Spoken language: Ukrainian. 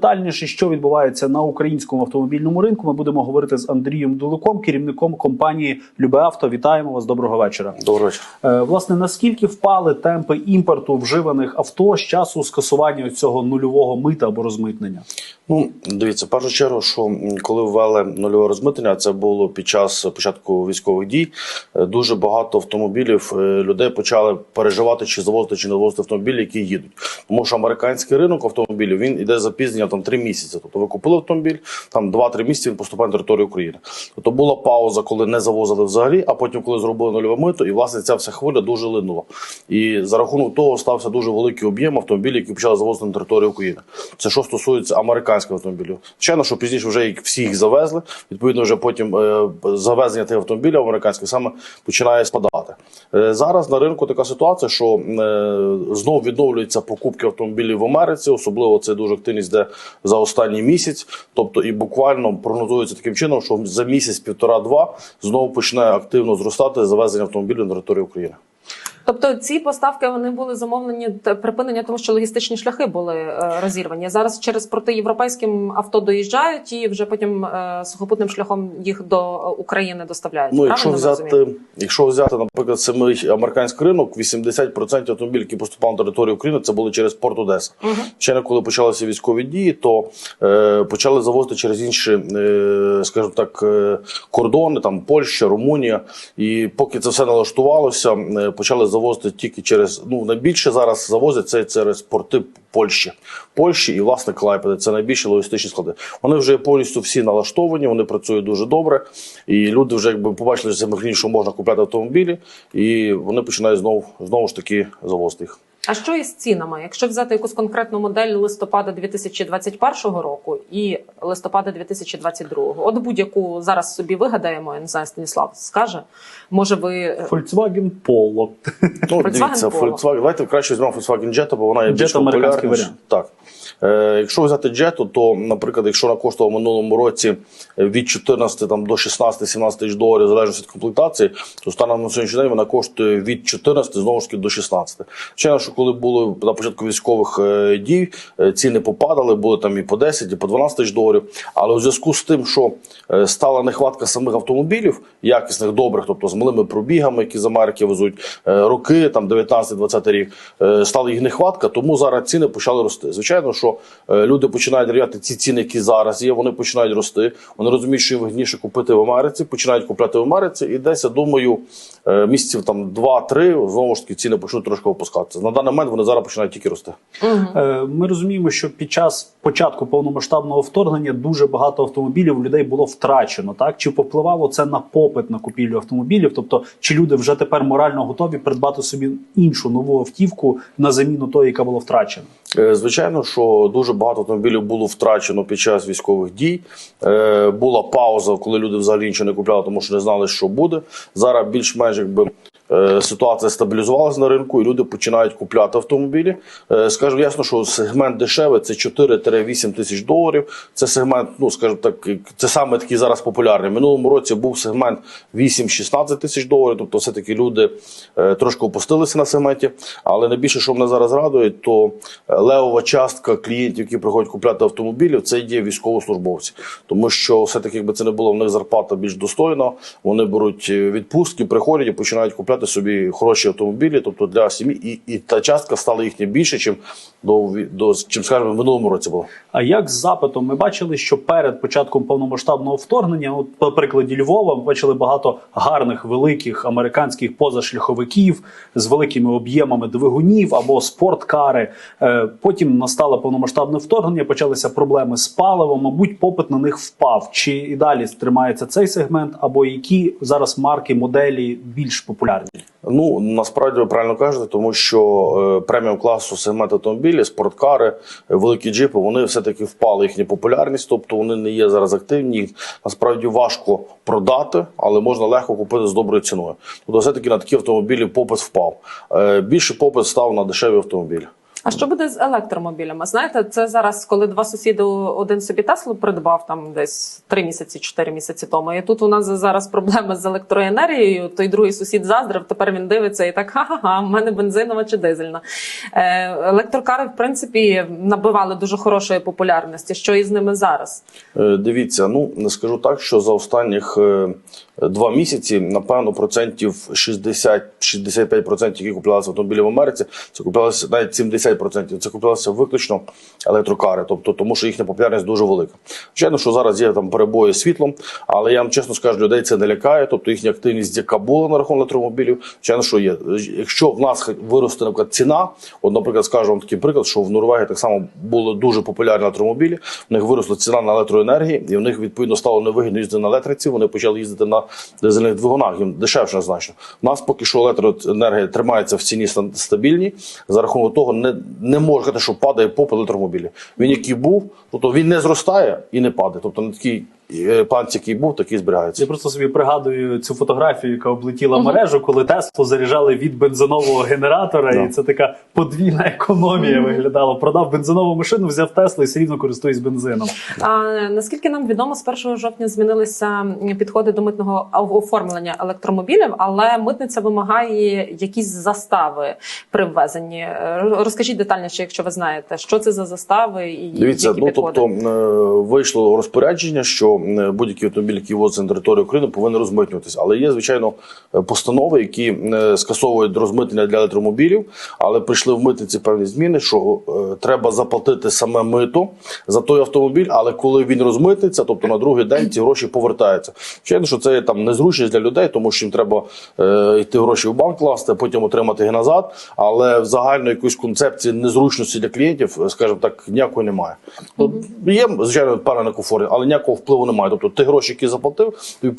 Детальніше, що відбувається на українському автомобільному ринку, ми будемо говорити з Андрієм Дуликом, керівником компанії Любе Авто. Вітаємо вас. Доброго вечора. Доброго вечора. Е, Власне, наскільки впали темпи імпорту вживаних авто з часу скасування цього нульового мита або розмитнення? Ну дивіться, в першу чергу, що коли ввели нульове розмитнення, це було під час початку військових дій. е, Дуже багато автомобілів е, людей почали переживати, чи завозити, чи не завозити автомобілі, які їдуть. Тому що американський ринок автомобілів він іде запізнення там 3 місяці. Тобто ви купили автомобіль, там 2-3 місяці він поступає на територію України. Тобто була пауза, коли не завозили взагалі, а потім, коли зробили нульове мито, і власне ця вся хвиля дуже линула. І за рахунок того стався дуже великий об'єм автомобілів, які почали завозити на територію України. Це що стосується американських автомобілів. Звичайно, що пізніше вже всі їх завезли. Відповідно, вже потім е, завезення тих автомобілів американських саме починає спадати. Е, зараз на ринку така ситуація, що е, знов відновлюються покупки автомобілів в Америці. Особливо це дуже активність де за останній місяць. Тобто, і буквально прогнозується таким чином, що за місяць, півтора-два знову почне активно зростати завезення автомобілів на територію України. Тобто ці поставки вони були замовлені припинення, тому що логістичні шляхи були е, розірвані. Зараз через порти європейським авто доїжджають і вже потім е, сухопутним шляхом їх до України доставляють. Ну, якщо взяти, якщо взяти, наприклад, самий американський ринок, 80% автомобілів, які поступали на територію України, це були через порт Одеса. Мгм. Ще не коли почалися військові дії, то е, почали завозити через інші, е, скажімо так, е, кордони, там Польща, Румунія. І поки це все налаштувалося, почали завозити тільки через ну найбільше зараз завозять це через порти Польщі, Польщі і власне Клайпеди. Це найбільші логістичні склади. Вони вже повністю всі налаштовані, вони працюють дуже добре. І люди вже якби побачили що можна купляти автомобілі, і вони починають знову знову ж таки завозити їх. А що із цінами? Якщо взяти якусь конкретну модель листопада 2021 року і листопада 2022, от будь-яку зараз собі вигадаємо, я не знаю, Станіслав скаже. Може, ви е, Volkswagen Polo. Ну, дивіться, Polo. Volkswagen. Давайте краще візьмемо Volkswagen Jetta, бо вона є Jetta більш американський варіант. Так. Е, якщо взяти Jetta, то, наприклад, якщо вона коштувала в минулому році від 14 там, до 16-17 тисяч доларів, залежно від комплектації, то станом на сьогоднішній день вона коштує від 14 знову ж таки до 16. Звичайно, що коли були на початку військових е, дій, е, ціни попадали, були там і по 10, і по 12 тисяч доларів. Але у зв'язку з тим, що е, стала нехватка самих автомобілів, якісних, добрих, тобто з малими пробігами, які з Америки везуть, роки, там 19-20 рік, стала їх нехватка, тому зараз ціни почали рости. Звичайно, що люди починають рівняти ці ціни, які зараз є, вони починають рости. Вони розуміють, що їм вигідніше купити в Америці, починають купляти в Америці, і десь, я думаю, місяців там 2-3, знову ж таки, ціни почнуть трошки опускатися. На даний момент вони зараз починають тільки рости. Е, Ми розуміємо, що під час початку повномасштабного вторгнення дуже багато автомобілів у людей було втрачено. Так чи повпливало це на попит на купівлю автомобілів? Тобто, чи люди вже тепер морально готові придбати собі іншу нову автівку на заміну тої, яка була втрачена? Е, Звичайно, що дуже багато автомобілів було втрачено під час військових дій. Е, Була пауза, коли люди взагалі нічого не купляли, тому що не знали, що буде. Зараз більш-менш якби. Е, Ситуація стабілізувалася на ринку, і люди починають купляти автомобілі. Е, Скажу ясно, що сегмент дешевий це 4-8 тисяч доларів. Це сегмент, ну скажімо так, це саме такий зараз популярний. Минулому році був сегмент 8-16 тисяч доларів. Тобто, все таки люди е, трошки опустилися на сегменті. Але найбільше, що мене зараз радує, то левова частка клієнтів, які приходять купляти автомобілів, це є військовослужбовці, тому що все таки, якби це не було в них зарплата більш достойна, вони беруть відпустки, приходять і починають купляти собі хороші автомобілі, тобто для сім'ї, і, і та частка стала їхня більше, чим до, до чим скажімо, в минулому році було. А як з запитом ми бачили, що перед початком повномасштабного вторгнення, от по прикладі Львова, ми бачили багато гарних великих американських позашляховиків з великими об'ємами двигунів або спорткари. Е, Потім настало повномасштабне вторгнення, почалися проблеми з паливом. Мабуть, попит на них впав. Чи і далі тримається цей сегмент, або які зараз марки моделі більш популярні? Ну насправді ви правильно кажете, тому що е, преміум класу сегмент автомобілі, спорткари, великі джипи, вони все таки впали їхня популярність, тобто вони не є зараз активні. Їх насправді важко продати, але можна легко купити з доброю ціною. Тобто, все таки на такі автомобілі попит впав. Е, більше попит став на дешеві автомобілі. А що буде з електромобілями? Знаєте, це зараз, коли два сусіди один собі Теслу придбав там десь три місяці, чотири місяці тому. І тут у нас зараз проблеми з електроенергією. Той другий сусід заздрив. Тепер він дивиться і так ха-ха-ха, в мене бензинова чи дизельна. Е, електрокари, в принципі, набивали дуже хорошої популярності. Що із ними зараз? Е, Дивіться, ну не скажу так, що за останніх е, два місяці, напевно, процентів 60-65%, які куплялися автомобілі в Америці, це куплялися навіть 70%. Це куплялися виключно електрокари, тобто тому, що їхня популярність дуже велика. Звичайно, що зараз є там перебої з світлом, але я вам чесно скажу, людей це не лякає. Тобто їхня активність, яка була на рахунок електромобілів, звичайно, що є. Якщо в нас виросте, наприклад, ціна, от, наприклад, скажу вам такий приклад, що в Норвегії так само були дуже популярні електромобілі. В них виросла ціна на електроенергії, і в них відповідно стало невигідно їздити на електриці. Вони почали їздити на дизельних двигунах. Їм дешевше значно. У нас поки що електроенергія тримається в ціні ста- стабільній. За рахунок того, не, не може сказати, що падає попит електромобілів. Він який був, тобто він не зростає і не падає. Тобто на такий е, панці, який був, такий зберігається. Я просто собі пригадую цю фотографію, яка облетіла мережу, коли Теслу заряджали від бензинового генератора, Да. і це така подвійна економія виглядала. Продав бензинову машину, взяв Теслу і все рівно користуюсь бензином. А наскільки нам відомо, з 1 жовтня змінилися підходи до митного оформлення електромобілів, але митниця вимагає якісь застави при ввезенні. Е, Розкажіть детальніше, якщо ви знаєте, що це за застави і Дивіться, які ну підходи. тобто е, вийшло розпорядження, що будь-який автомобіль, який ввозиться на територію України, повинен розмитнюватися. Але є, звичайно, е, постанови, які е, скасовують розмитнення для електромобілів, але прийшли в митниці певні зміни, що е, треба заплатити саме мито за той автомобіль, але коли він розмитниться, тобто на другий день ці гроші повертаються. Звичайно, що це там незручність для людей, тому що їм треба е, йти гроші в банк класти, потім отримати їх назад. Але в загально якоїсь концепції незручності для клієнтів, е, скажімо так, ніякої немає. Є, звичайно, певна некомфортність, але ніякого впливу немає. Тобто ти гроші, які заплатив, тобі